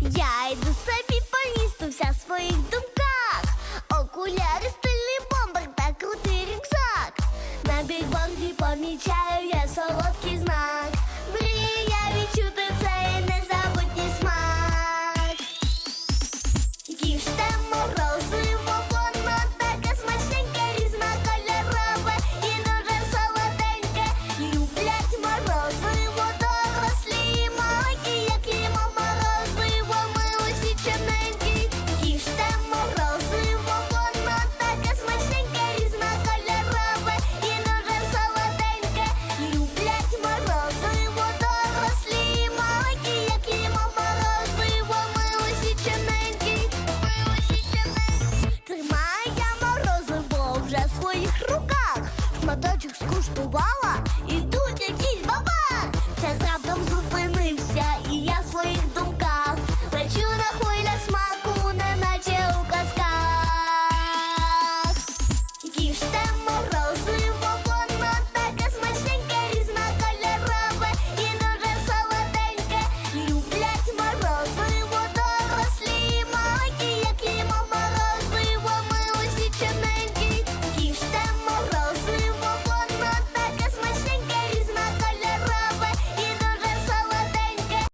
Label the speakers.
Speaker 1: Я йду собі по місту, вся в своїх думках. Окуляри, стильний бомбер та крутий рюкзак. На бігборді помічаю я соло. садочок скуштувала.